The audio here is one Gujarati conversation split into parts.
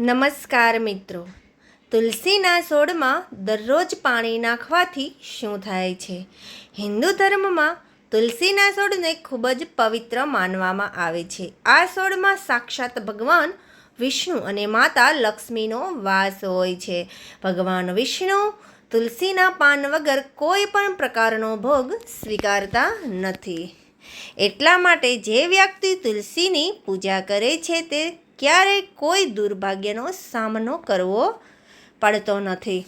નમસ્કાર મિત્રો. તુલસીના છોડમાં દરરોજ પાણી નાખવાથી શું થાય છે? હિન્દુ ધર્મમાં તુલસીના છોડને ખૂબ જ પવિત્ર માનવામાં આવે છે. આ છોડમાં સાક્ષાત ભગવાન વિષ્ણુ અને માતા લક્ષ્મીનો વાસ હોય છે. ભગવાન વિષ્ણુ તુલસીના પાન વગર કોઈ પણ પ્રકારનો ભોગ સ્વીકારતા નથી. એટલા માટે જે વ્યક્તિ તુલસીની પૂજા કરે છે તે ક્યારેય કોઈ દુર્ભાગ્યનો સામનો કરવો પડતો નથી.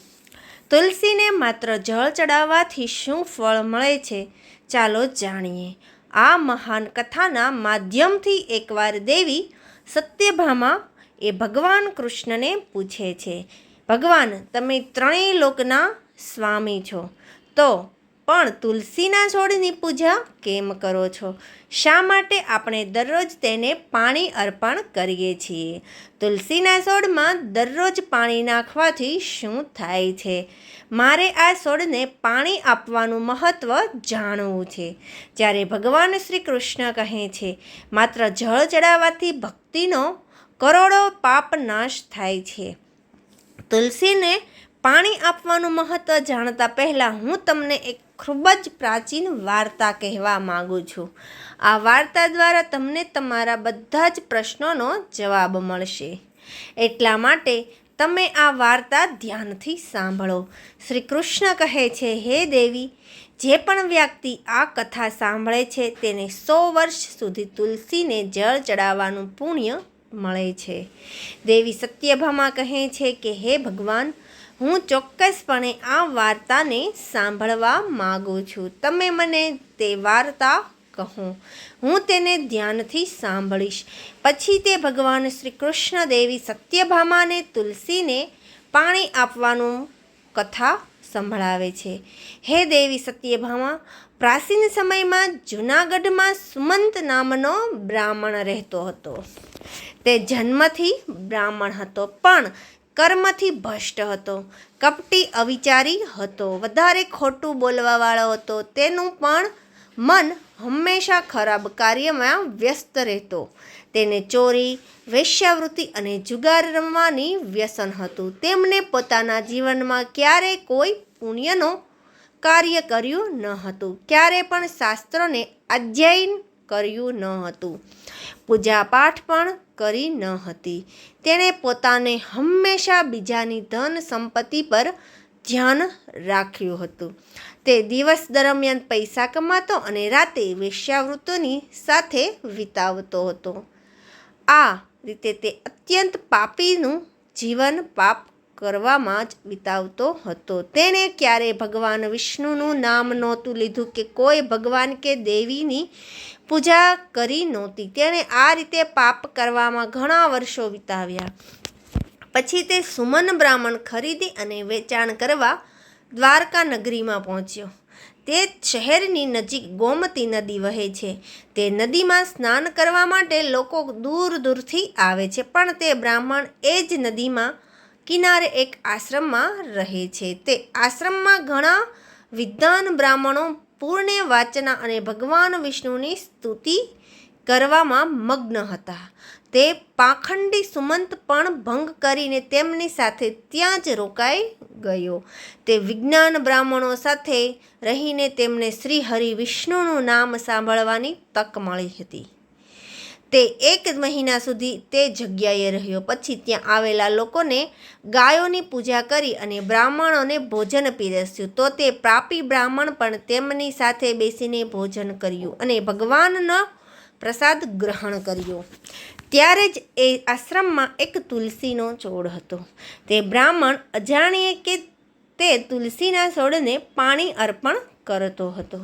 તુલસીને માત્ર જળ ચડાવવાથી શું ફળ મળે છે? ચાલો જાણીએ. આ મહાન કથાના માધ્યમથી એકવાર દેવી સત્યભામા એ ભગવાન કૃષ્ણને પૂછે છે, ભગવાન, તમે ત્રણેય લોકના સ્વામી છો, તો પણ તુલસીના છોડની પૂજા કેમ કરો છો? શા માટે આપણે દરરોજ તેને પાણી અર્પણ કરીએ છીએ? તુલસીના છોડમાં દરરોજ પાણી નાખવાથી શું થાય છે? મારે આ છોડને પાણી આપવાનું મહત્ત્વ જાણવું છે. જ્યારે ભગવાન શ્રી કૃષ્ણ કહે છે, માત્ર જળ ચડાવવાથી ભક્તિનો કરોડો પાપ નાશ થાય છે. તુલસીને પાણી આપવાનું મહત્ત્વ જાણતા પહેલાં હું તમને એક ખૂબ જ પ્રાચીન વાર્તા કહેવા માગું છું. આ વાર્તા દ્વારા તમને તમારા બધા જ પ્રશ્નોનો જવાબ મળશે. એટલા માટે તમે આ વાર્તા ધ્યાનથી સાંભળો. શ્રી કૃષ્ણ કહે છે, હે દેવી, જે પણ વ્યક્તિ આ કથા સાંભળે છે, તેને સો વર્ષ સુધી તુલસીને જળ ચડાવવાનું પુણ્ય મળે છે. દેવી સત્યભામા કહે છે કે, હે ભગવાન, હું ચોક્કસપણે આ વાર્તાને સાંભળવા માગું છું. તમે મને તે વાર્તા કહો. હું તેને ધ્યાનથી સાંભળીશ. પછી તે ભગવાન શ્રી કૃષ્ણ દેવી સત્યભામાને તુલસીને પાણી આપવાનું કથા સંભળાવે છે. હે દેવી સત્યભામા, પ્રાચીન સમયમાં જૂનાગઢમાં સુમંત નામનો બ્રાહ્મણ રહેતો હતો. તે જન્મથી બ્રાહ્મણ હતો, પણ કર્મથી ભ્રષ્ટ હતો. કપટી અવિચારી હતો. વધારે ખોટું બોલવાવાળો હતો. તેનું પણ મન હંમેશા ખરાબ કાર્યમાં વ્યસ્ત રહેતો. તેને ચોરી, વેશ્યાવૃત્તિ અને જુગાર રમવાની વ્યસન હતું. તેમને પોતાના જીવનમાં ક્યારેય કોઈ પુણ્યનો કાર્ય કર્યું ન હતું. ક્યારે પણ શાસ્ત્રોને અધ્યયન કર્યું ન હતું. પૂજાપાઠ પણ કરી ન હતી. તેણે પોતાને હંમેશા બીજાની ધન સંપત્તિ પર ધ્યાન રાખ્યું હતું. તે દિવસ દરમિયાન પૈસા કમાતો અને રાતે વેશ્યાવૃત્તિની સાથે વિતાવતો હતો. આ રીતે તે અત્યંત પાપીનું જીવન પાપ કરવામાં જ વિતાવતો હતો. તેણે ક્યારેય ભગવાન વિષ્ણુનું નામ નહોતું લીધું કે કોઈ ભગવાન કે દેવીની પૂજા કરી નહોતી. તેણે આ રીતે પાપ કરવામાં ઘણા વર્ષો વિતાવ્યા. પછી તે સુમન બ્રાહ્મણ ખરીદી અને વેચાણ કરવા દ્વારકા નગરીમાં પહોંચ્યો. તે શહેરની નજીક ગોમતી નદી વહે છે. તે નદીમાં સ્નાન કરવા માટે લોકો દૂર દૂરથી આવે છે, પણ તે બ્રાહ્મણ એ જ નદીમાં કિનારે એક આશ્રમમાં રહે છે. તે આશ્રમમાં ઘણા વિદ્વાન બ્રાહ્મણો પૂર્ણ વાચના અને ભગવાન વિષ્ણુની સ્તુતિ કરવામાં મગ્ન હતા. તે પાખંડી સુમંત પણ ભંગ કરીને તેમની સાથે ત્યાં જ રોકાઈ ગયો. તે વિજ્ઞાન બ્રાહ્મણો સાથે રહીને તેમને શ્રી હરિ વિષ્ણુનું નામ સાંભળવાની તક મળી હતી. તે એક મહિના સુધી તે જગ્યાએ રહ્યો. પછી ત્યાં આવેલા લોકોને ગાયોની પૂજા કરી અને બ્રાહ્મણોને ભોજન પીરસ્યું. તો તે પ્રાપી બ્રાહ્મણ પણ તેમની સાથે બેસીને ભોજન કર્યું અને ભગવાનનો પ્રસાદ ગ્રહણ કર્યો. ત્યારે જ એ આશ્રમમાં એક તુલસીનો છોડ હતો. તે બ્રાહ્મણ અજાણીએ કે તે તુલસીના છોડને પાણી અર્પણ કરતો હતો.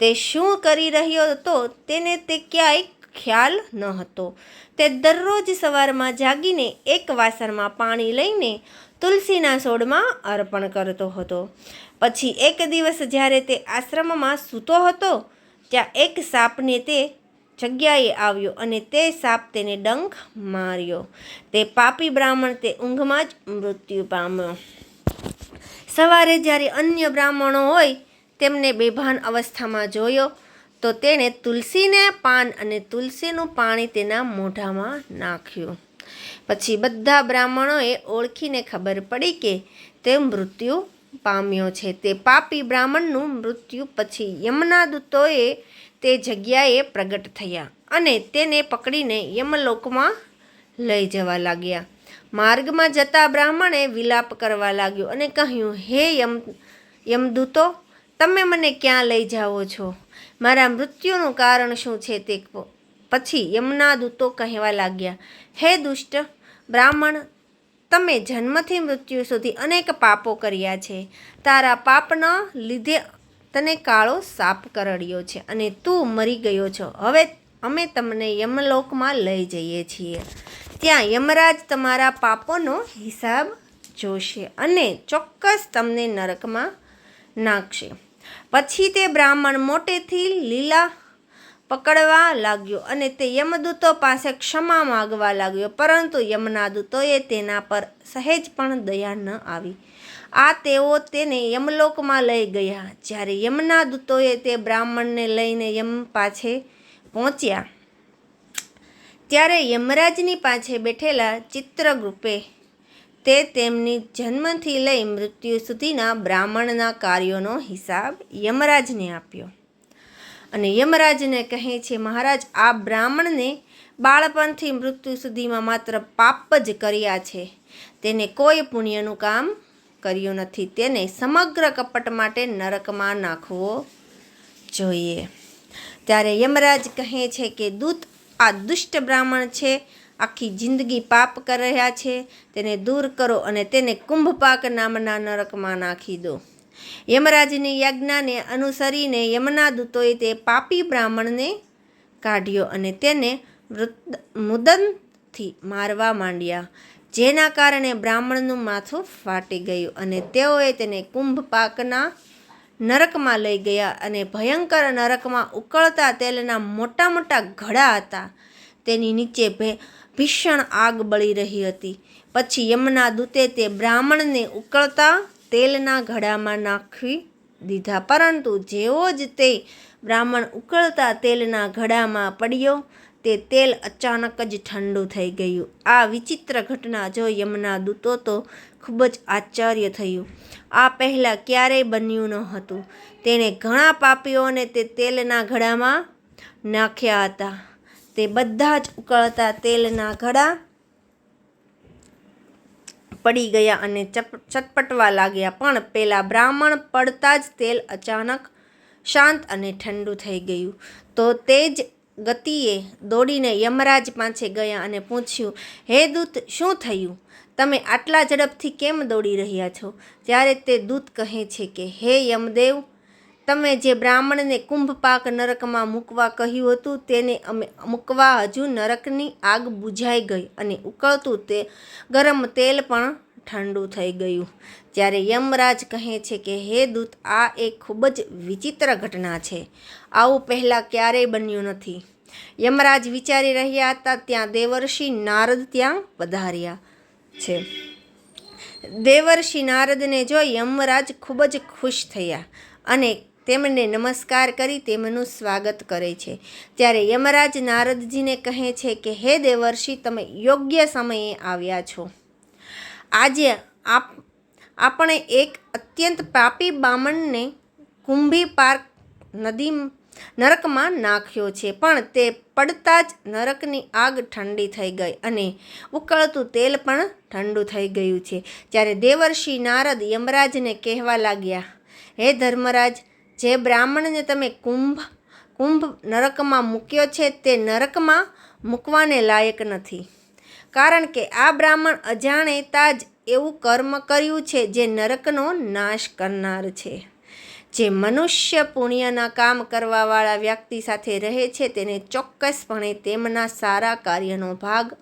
તે શું કરી રહ્યો હતો તેને તે ક્યાંય ખ્યાલ ન હતો. તે દરરોજ સવારમાં જાગીને એક વાસણમાં પાણી લઈને તુલસીના છોડમાં અર્પણ કરતો હતો. પછી એક દિવસ જ્યારે તે આશ્રમમાં સૂતો હતો, ત્યાં એક સાપને તે જગ્યાએ આવ્યો અને તે સાપ તેને ડંખ માર્યો. તે પાપી બ્રાહ્મણ તે ઊંઘમાં જ મૃત્યુ પામ્યો. સવારે જ્યારે અન્ય બ્રાહ્મણો હોય, તેમને બેભાન અવસ્થામાં જોયો. તો તેણે તુલસીને પાન અને તુલસીનું પાણી તેના મોઢામાં નાખ્યું. પછી બધા બ્રાહ્મણોએ ઓળખીને ખબર પડી કે તે મૃત્યુ પામ્યો છે. તે પાપી બ્રાહ્મણનું મૃત્યુ પછી યમના દૂતોએ તે જગ્યાએ પ્રગટ થયા અને તેને પકડીને યમલોકમાં લઈ જવા લાગ્યા. માર્ગમાં જતા બ્રાહ્મણે વિલાપ કરવા લાગ્યો અને કહ્યું, હે યમ, યમદૂતો, તમે મને ક્યાં લઈ જાઓ છો? મારા મૃત્યુનું કારણ શું છે તે પછી યમના દૂતો કહેવા લાગ્યા, હે દુષ્ટ, બ્રાહ્મણ, તમે જન્મથી મૃત્યુ સુધી અનેક પાપો કર્યા છે. તારા પાપના લીધે તને કાળો સાપ કરડ્યો છે અને તું મરી ગયો છો. હવે અમે તમને યમલોકમાં લઈ જઈએ છીએ. ત્યાં યમરાજ તમારા પાપોનો હિસાબ જોશે અને ચોક્કસ તમને નરકમાં નાખશે. પછી તે બ્રાહ્મણ મોટેથી લીલા પકડવા લાગ્યો અને તે યમદૂતો પાસે ક્ષમા માગવા લાગ્યો, પરંતુ યમના દૂતોએ તેના પર સહેજ પણ દયા ન આવી. આ તેઓ તેને યમલોકમાં લઈ ગયા. જ્યારે યમના દૂતોએ તે બ્રાહ્મણને લઈને યમ પાછે પહોંચ્યા, ત્યારે યમરાજની પાછે બેઠેલા ચિત્રગૃપે તે તેમની જન્મથી લઈ મૃત્યુ સુધીના બ્રાહ્મણના કાર્યોનો હિસાબ યમરાજને આપ્યો. અને યમરાજને કહે છે, મહારાજ, આ બ્રાહ્મણને બાળપણથી મૃત્યુ સુધીમાં માત્ર પાપ જ કર્યા છે. તેને કોઈ પુણ્યનું કામ કર્યું નથી. તેને સમગ્ર કપટ માટે નરકમાં નાખવો જોઈએ. ત્યારે યમરાજ કહે છે કે, દૂત, આ દુષ્ટ બ્રાહ્મણ છે. આખી જિંદગી પાપ કરી રહ્યા છે, તેને દૂર કરો અને તેને કુંભપાક નામના નરકમાં નાખી દો. યમરાજની યજ્ઞાને અનુસરીને યમના દૂતોએ તે પાપી બ્રાહ્મણને કાઢ્યો અને તેને મુદનથી મારવા માંડ્યા, જેના કારણે બ્રાહ્મણનું માથું ફાટી ગયું અને તેઓએ તેને કુંભપાકના નરકમાં લઈ ગયા અને ભયંકર નરકમાં ઉકળતા તેલના મોટા મોટા ઘડા હતા. તેની નીચે ભે ભીષણ આગ બળી રહી હતી. પછી યમના દૂતે તે બ્રાહ્મણને ઉકળતા તેલના ઘડામાં નાખી દીધા. પરંતુ જેવો જ તે બ્રાહ્મણ ઉકળતા તેલના ઘડામાં પડ્યો, તે તેલ અચાનક જ ઠંડુ થઈ ગયું. આ વિચિત્ર ઘટના જો યમના દૂતો તો ખૂબ જ આશ્ચર્ય થયું. આ પહેલાં ક્યારેય બન્યું ન હતું. તેણે ઘણા પાપીઓને તે તેલના ઘડામાં નાખ્યા હતા. તે બધા જ ઉકળતા તેલના ઘડા પડી ગયા અને ચટપટવા લાગ્યા. પણ પેલા બ્રાહ્મણ પડતા જ તેલ અચાનક શાંત અને ઠંડુ થઈ ગયું. તો તે જ ગતિએ દોડીને યમરાજ પાસે ગયા અને પૂછ્યું, હે દૂત, શું થયું? તમે આટલા ઝડપથી કેમ દોડી રહ્યા છો? ત્યારે તે દૂત કહે છે કે, હે યમદેવ તમે જે બ્રાહ્મણને કુંભપાક નરકમાં મૂકવા કહ્યું હતું, તેને અમે મૂકવા હજુ નરકની આગ બુઝાઈ ગઈ અને ઉકળતું તે ગરમ તેલ પણ ઠંડુ થઈ ગયું. જ્યારે યમરાજ કહે છે કે, હે દૂત, આ એક ખૂબ જ વિચિત્ર ઘટના છે. આવું પહેલાં ક્યારેય બન્યું નથી. યમરાજ વિચારી રહ્યા હતા, ત્યાં દેવર્ષિ નારદ ત્યાં પધાર્યા છે. દેવર્ષિ નારદને જોઈ યમરાજ ખૂબ જ ખુશ થયા અને તેમને નમસ્કાર કરી તેમનું સ્વાગત કરે છે. ત્યારે યમરાજ નારદજીને કહે છે કે, હે દેવર્ષિ, તમે યોગ્ય સમયે આવ્યા છો. આજે આપ, આપણે એક અત્યંત પાપી બામણને કુંભી પાર્ક નદી, નરકમાં નાખ્યો છે, પણ તે પડતા જ નરકની આગ ઠંડી થઈ ગઈ અને ઉકળતું તેલ પણ ઠંડુ થઈ ગયું છે. જ્યારે દેવર્ષિ નારદ યમરાજને કહેવા લાગ્યા, હે ધર્મરાજ જે બ્રાહ્મણને તમે કુંભ કુંભ નરકમાં મૂક્યો છે તે નરકમાં મૂકવાને લાયક નથી. કારણ કે આ બ્રાહ્મણ અજાણેતા જ એવું કર્મ કર્યું છે જે નરકનો નાશ કરનાર છે. જે મનુષ્ય પુણ્યના કામ કરવાવાળા વ્યક્તિ સાથે રહે છે તેને ચોક્કસપણે તેમના સારા કાર્યનો ભાગ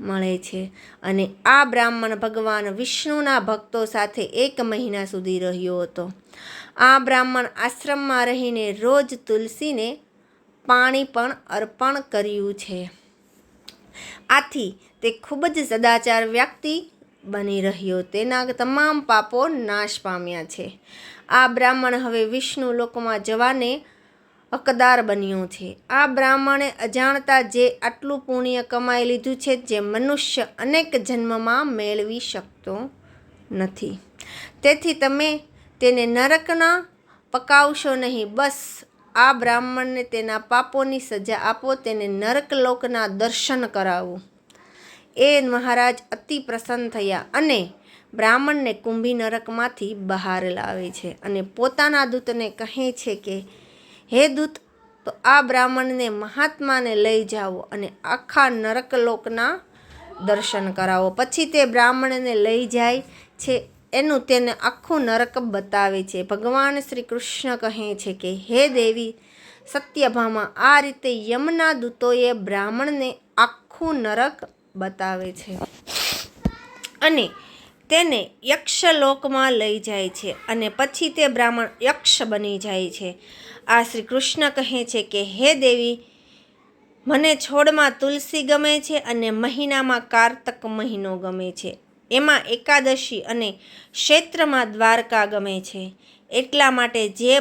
મળે છે અને આ બ્રાહ્મણ ભગવાન વિષ્ણુના ભક્તો સાથે એક મહિના સુધી રહ્યો હતો. આ બ્રાહ્મણ આશ્રમમાં રહીને રોજ તુલસીને પાણી પણ અર્પણ કર્યું છે. આથી તે ખૂબ જ સદાચાર વ્યક્તિ બની રહ્યો. તેના તમામ પાપો નાશ પામ્યા છે. આ બ્રાહ્મણ હવે વિષ્ણુ લોકમાં જવાને હકદાર બન્યો છે. આ બ્રાહ્મણે અજાણતા જે આટલું પુણ્ય કમાઈ લીધું છે જે મનુષ્ય અનેક જન્મમાં મેળવી શકતો નથી. તેથી તમે તેને નરકના પકાવશો નહીં. બસ આ બ્રાહ્મણને તેના પાપોની સજા આપો, તેને નરકલોકના દર્શન કરાવો. એ મહારાજ અતિ પ્રસન્ન થયા અને બ્રાહ્મણને કુંભી નરકમાંથી બહાર લાવે છે અને પોતાના દૂતને કહે છે કે, હે દૂત, તો આ બ્રાહ્મણને મહાત્માને લઈ જાઓ અને આખા નરકલોકના દર્શન કરાવો. પછી તે બ્રાહ્મણને લઈ જાય છે એનું તેને આખું નરક બતાવે છે. ભગવાન શ્રી કૃષ્ણ કહે છે કે, હે દેવી, સત્યભામાં, આ રીતે યમના દૂતોએ બ્રાહ્મણને આખું નરક બતાવે છે અને તેને યક્ષલોકમાં લઈ જાય છે અને પછી તે બ્રાહ્મણ યક્ષ બની જાય છે. આ શ્રી કૃષ્ણ કહે છે કે, હે દેવી, મને છોડમાં તુલસી ગમે છે અને મહિનામાં કારતક મહિનો ગમે છે. એમાં એકાદશી અને ક્ષેત્રમાં દ્વારકા ગમે છે. એટલા માટે જે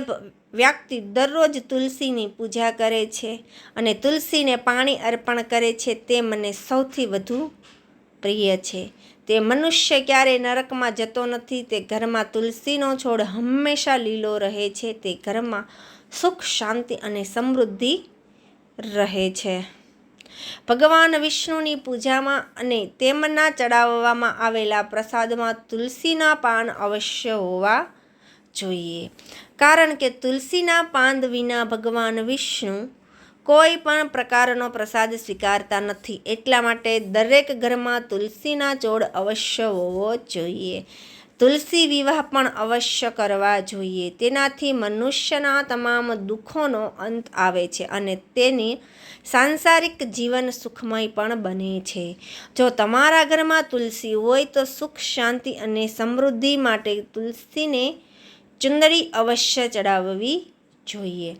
વ્યક્તિ દરરોજ તુલસીની પૂજા કરે છે અને તુલસીને પાણી અર્પણ કરે છે તે મને સૌથી વધુ પ્રિય છે. તે મનુષ્ય ક્યારેય નરકમાં જતો નથી, તે ઘરમાં તુલસીનો છોડ હંમેશા લીલો રહે છે, તે ઘરમાં સુખ, શાંતિ અને સમૃદ્ધિ રહે છે. ભગવાન વિષ્ણુની પૂજામાં અને તેમના ચડાવવામાં આવેલા પ્રસાદમાં તુલસીના પાન અવશ્ય હોવા જોઈએ. કારણ કે તુલસીના પાન વિના ભગવાન વિષ્ણુ કોઈ પણ પ્રકારનો પ્રસાદ સ્વીકારતા નથી. એટલા માટે દરેક ઘરમાં તુલસીના છોડ અવશ્ય હોવો જોઈએ. તુલસી વિવાહ પણ અવશ્ય કરવા જોઈએ. તેનાથી મનુષ્યના તમામ દુઃખોનો અંત આવે છે અને તેની સાંસારિક જીવન સુખમય પણ બને છે. જો તમારા ઘરમાં તુલસી હોય તો સુખ, શાંતિ અને સમૃદ્ધિ માટે તુલસીને ચુંદડી અવશ્ય ચડાવવી જોઈએ.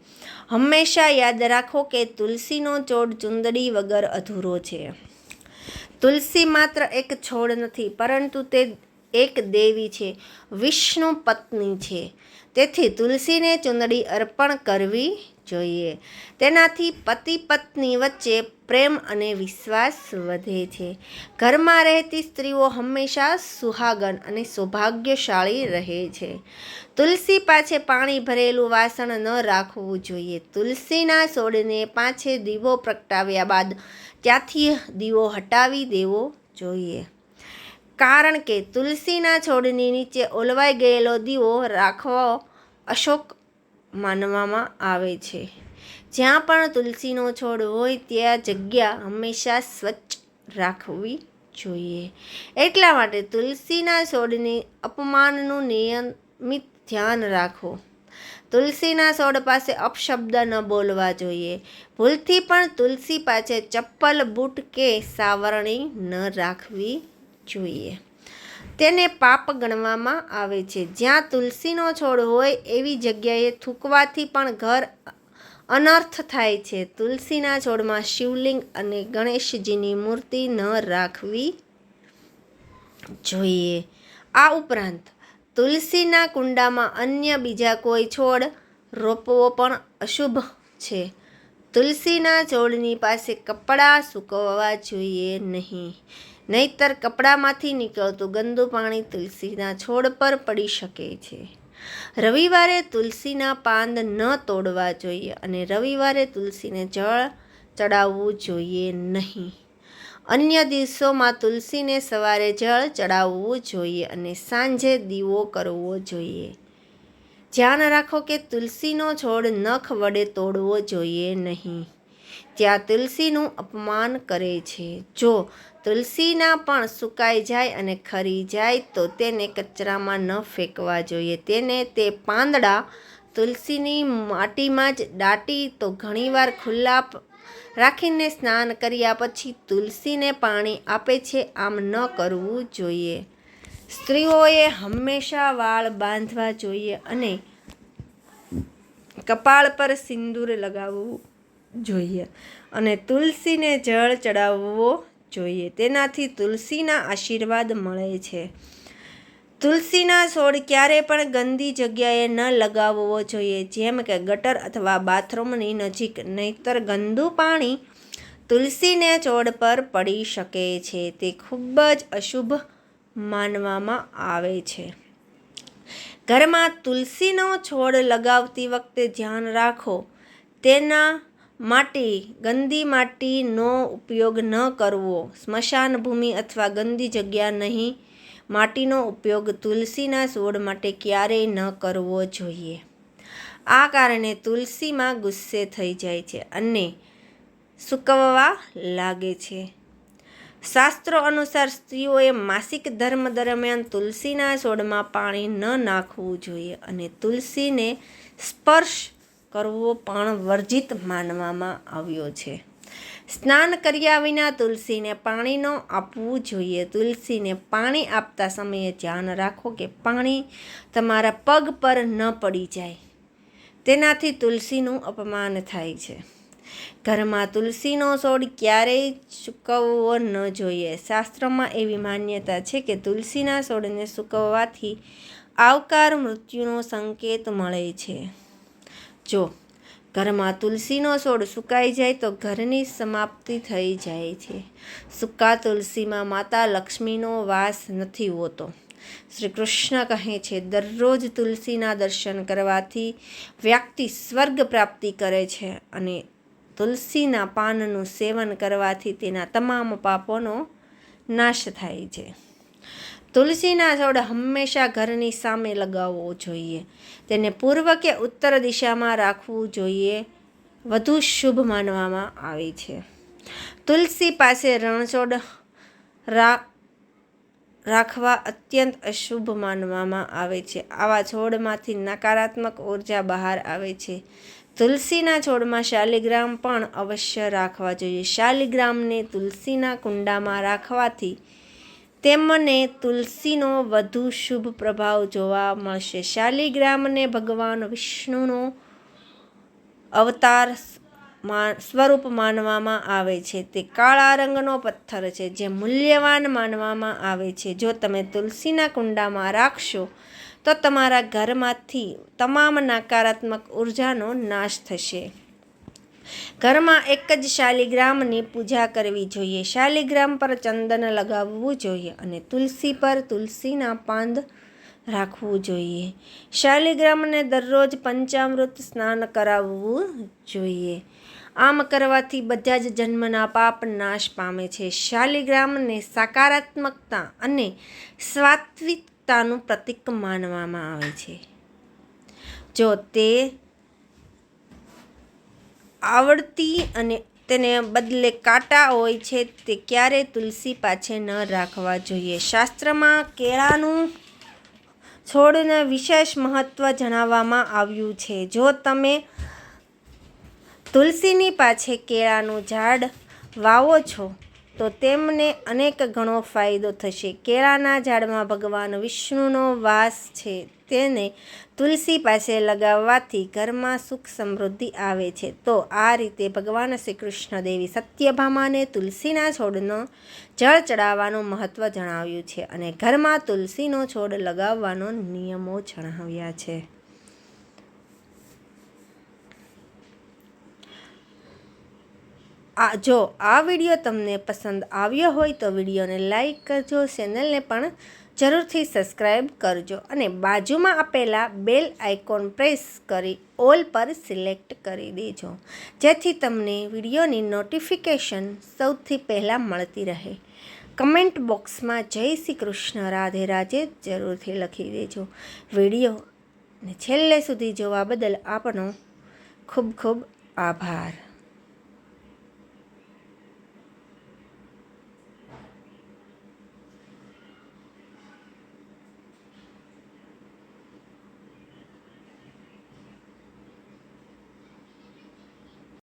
હંમેશા યાદ રાખો કે તુલસીનો ચોડ ચુંદડી વગર અધૂરો છે. તુલસી માત્ર એક છોડ નથી, પરંતુ તે એક દેવી છે, વિષ્ણુ પત્ની છે. તેથી તુલસીને ચુંદડી અર્પણ કરવી જોઈએ. તેનાથી પતિ પત્ની વચ્ચે પ્રેમ અને વિશ્વાસ વધે છે. ઘરમાં રહેતી સ્ત્રીઓ હંમેશા સુહાગન અને સૌભાગ્યશાળી રહે છે. તુલસી પાસે પાણી ભરેલું વાસણ ન રાખવું જોઈએ. તુલસીના છોડને પાછે દીવો પ્રગટાવ્યા બાદ ત્યાંથી દીવો હટાવી દેવો જોઈએ. કારણ કે તુલસીના છોડની નીચે ઓલવાઈ ગયેલો દીવો રાખવો અશોક માનવામાં આવે છે. જ્યાં પણ તુલસીનો છોડ હોય ત્યાં જગ્યા હંમેશા સ્વચ્છ રાખવી જોઈએ. એટલા માટે તુલસીના છોડની અપમાનનું નિયમિત ધ્યાન રાખો. તુલસીના છોડ પાસે અપશબ્દ ન બોલવા જોઈએ. ભૂલથી પણ તુલસી પાસે ચપ્પલ, બૂટ કે સાવરણી ન રાખવી જોઈએ. તેને પાપ ગણવામાં આવે છે. જ્યાં તુલસીનો છોડ હોય એવી જગ્યાએ થૂકવાથી પણ ઘર અનર્થ થાય છે. તુલસીના છોડમાં શિવલિંગ અને ગણેશજીની મૂર્તિ ન રાખવી જોઈએ. આ ઉપરાંત, તુલસીના કુંડામાં અન્ય બીજા કોઈ છોડ રોપવો પણ અશુભ છે. તુલસીના છોડની પાસે કપડાં સૂકવવા જોઈએ નહીં. નહીતર કપડામાંથી નીકળતું ગંદુ પાણી તુલસીના છોડ પર પડી શકે છે. રવિવારે તુલસીના પાન ન તોડવા જોઈએ અને રવિવારે તુલસીને જળ ચડાવવું જોઈએ નહીં. અન્ય દિવસોમાં તુલસીને સવારે જળ ચડાવવું જોઈએ અને સાંજે દીવો કરવો જોઈએ. ધ્યાન રાખો કે તુલસીનો છોડ નખ વડે તોડવો જોઈએ નહીં. ત્યાં તુલસીનું અપમાન કરે છે. જો તુલસીના પણ સુકાઈ જાય અને ખરી જાય, તો તેને કચરામાં ન ફેંકવા જોઈએ. તેને તે પાંદડા તુલસીની માટીમાં જ દાટી, તો ઘણીવાર ખુલ્લા રાખીને સ્નાન કર્યા પછી તુલસીને પાણી આપે છે, આમ ન કરવું જોઈએ. સ્ત્રીઓએ હંમેશા વાળ બાંધવા જોઈએ અને કપાળ પર સિંદૂર લગાવવું જોઈએ. અને તુલસીને જળ ચડાવવો જોઈએ. તેનાથી તુલસીના આશીર્વાદ મળે છે. તુલસીના છોડ ક્યારે પણ ગંદી જગ્યાએ ન લગાવવો જોઈએ. જેમ કે ગટર અથવા બાથરૂમની નજીક, નહીતર ગંદુ પાણી તુલસીને છોડ પર પડી શકે છે. તે ખૂબ જ અશુભ માનવામાં આવે છે. ઘરમાં તુલસીનો છોડ લગાવતી વખતે ધ્યાન રાખો. તેના માટે, ગંદી માટીનો ઉપયોગ ન કરવો સ્મશાન ભૂમિ અથવા ગંદી જગ્યા નહીં. માટીનો ઉપયોગ તુલસીના છોડ માટે ક્યારેય ન કરવો જોઈએ. આ કારણે તુલસીમાં ગુસ્સે થઈ જાય છે અને સૂકવવા લાગે છે. શાસ્ત્રો અનુસાર સ્ત્રીઓએ માસિક ધર્મ દરમિયાન તુલસીના છોડમાં પાણી ન નાખવું જોઈએ અને તુલસીને સ્પર્શ કરવો પણ વર્જિત માનવામાં આવ્યો છે. સ્નાન કર્યા વિના તુલસીને પાણી ન આપવું જોઈએ. તુલસીને પાણી આપતા સમયે ધ્યાન રાખો કે પાણી તમારા પગ પર ન પડી જાય. તેનાથી તુલસીનું અપમાન થાય છે. ઘરમાં તુલસીનો છોડ ક્યારેય સૂકવવો ન જોઈએ. શાસ્ત્રમાં એવી માન્યતા છે કે તુલસીના છોડને સૂકવવાથી આવકાર મૃત્યુનો સંકેત મળે છે. જો, ઘરમાં તુલસીનો છોડ સુકાઈ જાય તો ઘરની સમાપ્તિ થઈ જાય છે. સૂકા તુલસીમાં માતા લક્ષ્મીનો વાસ નથી હોતો. શ્રી કૃષ્ણ કહે છે, દરરોજ તુલસીના દર્શન કરવાથી વ્યક્તિ સ્વર્ગ પ્રાપ્તિ કરે છે અને તુલસીના પાનનું સેવન કરવાથી તેના તમામ પાપોનો નાશ થાય છે. તુલસીના છોડ હંમેશા ઘરની સામે લગાવવો જોઈએ. તેને પૂર્વ કે ઉત્તર દિશામાં રાખવું જોઈએ. વધુ શુભ માનવામાં આવે છે. તુલસી પાસે રણછોડ રા, રાખવા અત્યંત અશુભ માનવામાં આવે છે. આવા છોડમાંથી નકારાત્મક ઊર્જા બહાર આવે છે. તુલસીના છોડમાં શાલિગ્રામ પણ અવશ્ય રાખવા જોઈએ. શાલિગ્રામને તુલસીના કુંડામાં રાખવાથી તેમને તુલસીનો વધુ શુભ પ્રભાવ જોવા મળશે. શાલિગ્રામને ભગવાન વિષ્ણુનો અવતાર સ્વરૂપ માનવામાં આવે છે. તે કાળા રંગનો પથ્થર છે, જે મૂલ્યવાન માનવામાં આવે છે. જો તમે તુલસીના કુંડામાં રાખશો, તો તમારા ઘરમાંથી તમામ નકારાત્મક ઉર્જાનો નાશ થશે. ઘરમાં એક જ શાલિગ્રામની પૂજા કરવી જોઈએ. શાલિગ્રામ પર ચંદન લગાવવું જોઈએ અને તુલસી પર તુલસીના પાંદ રાખવું જોઈએ. શાલિગ્રામને દરરોજ પંચામૃત સ્નાન કરાવવું જોઈએ. આમ કરવાથી બધા જ જન્મના પાપ નાશ પામે છે. શાલિગ્રામને સકારાત્મકતા અને સ્વાત્વિકતાનું પ્રતીક માનવામાં આવે છે. જો તે આવડતી અને તેને બદલે કાંટા હોય છે તે ક્યારેય તુલસી પાછે ન રાખવા જોઈએ. શાસ્ત્રમાં કેળાનું છોડને વિશેષ મહત્ત્વ જણાવવામાં આવ્યું છે. જો તમે તુલસીની પાછે કેળાનું ઝાડ વાવો છો તો તેમને અનેક ગણો ફાયદો થશે. કેળાના ઝાડમાં ભગવાન વિષ્ણુનો વાસ છે. તેને તુલસી પાસે લગાવવાથી ઘરમાં સુખ સમૃદ્ધિ આવે છે. તો આ રીતે ભગવાન શ્રી કૃષ્ણ દેવી સત્યભામાને તુલસીના છોડનો જળ ચડાવવાનું મહત્ત્વ જણાવ્યું છે અને ઘરમાં તુલસીનો છોડ લગાવવાનો નિયમો જણાવ્યા છે. આ જો આ વીડિયો તમને પસંદ આવ્યો હોય તો વિડીયોને લાઈક કરજો, ચેનલને પણ જરૂરથી સબસ્ક્રાઈબ કરજો અને બાજુમાં આપેલા બેલ આઇકોન પ્રેસ કરી ઓલ પર સિલેક્ટ કરી દેજો. જેથી તમને વિડીયોની નોટિફિકેશન સૌથી પહેલાં મળતી રહે. કમેન્ટ બોક્સમાં જય શ્રી કૃષ્ણ, રાધે રાજે જરૂરથી લખી દેજો. વીડિયો ને છેલ્લે સુધી જોવા બદલ આપનો ખૂબ ખૂબ આભાર.